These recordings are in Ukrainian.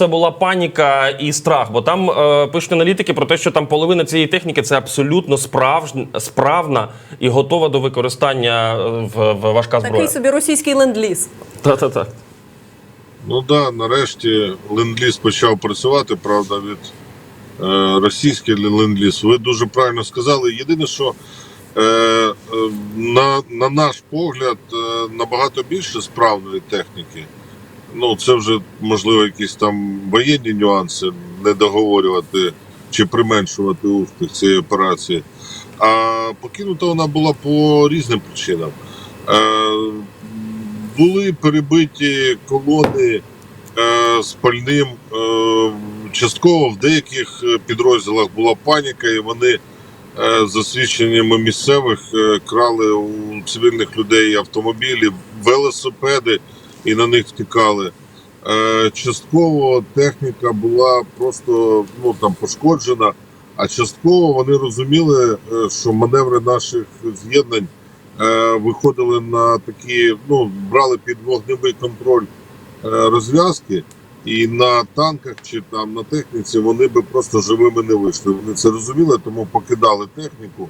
це була паніка і страх? Бо там е, пишуть аналітики про те, що там половина цієї техніки це абсолютно справжня, справна і готова до використання е, в, в важка зброя. Такий собі російський ленд-ліз. Та-та-та. Ну да, нарешті ленд-ліз почав працювати, правда, від е, російський ленд-ліз. Ви дуже правильно сказали. Єдине, що е, е, на, на наш погляд е, набагато більше справної техніки. Ну, це вже можливо якісь там воєнні нюанси, не договорювати чи применшувати успіх цієї операції. А покинута вона була по різним причинам. Е, були перебиті колони е, з пальним. Е, частково в деяких підрозділах була паніка, і вони, за свідченнями місцевих, крали у цивільних людей автомобілі, велосипеди і на них втікали. Е, частково техніка була просто ну, там, пошкоджена, а частково вони розуміли, е, що маневри наших з'єднань е, виходили на такі, ну, брали під вогневий контроль розв'язки, і на танках чи там на техніці вони би просто живими не вийшли. Вони це розуміли, тому покидали техніку.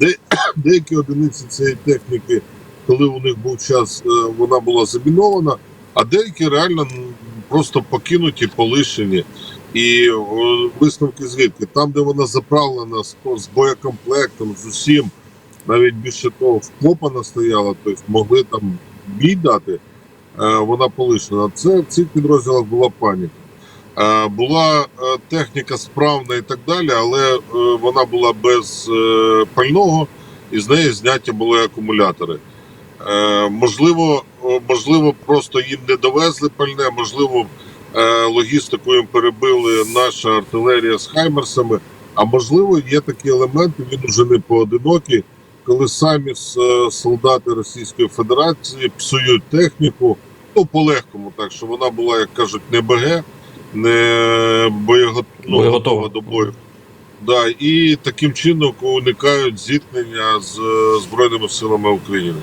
Де, деякі одиниці цієї техніки, коли у них був час, е, вона була замінована, а деякі реально просто покинуті, полишені. І висновки звідки? Там, де вона заправлена з, боєкомплектом, з усім, навіть більше того, вкопана стояла, тобто могли там бій дати, е, вона полишена. Це в цих підрозділах була паніка. Е, Була е, техніка справна і так далі, але е, вона була без е, пального, і з неї зняті були акумулятори. Е, Можливо, можливо, просто їм не довезли пальне, можливо, е, логістику їм перебили наша артилерія з хаймерсами. А можливо, є такі елементи, він уже не поодинокий, коли самі солдати Російської Федерації псують техніку, ну по-легкому, так що вона була, як кажуть, не БГ, не ну, Боєготова. до бою. Да, і таким чином уникають зіткнення з е, Збройними силами України.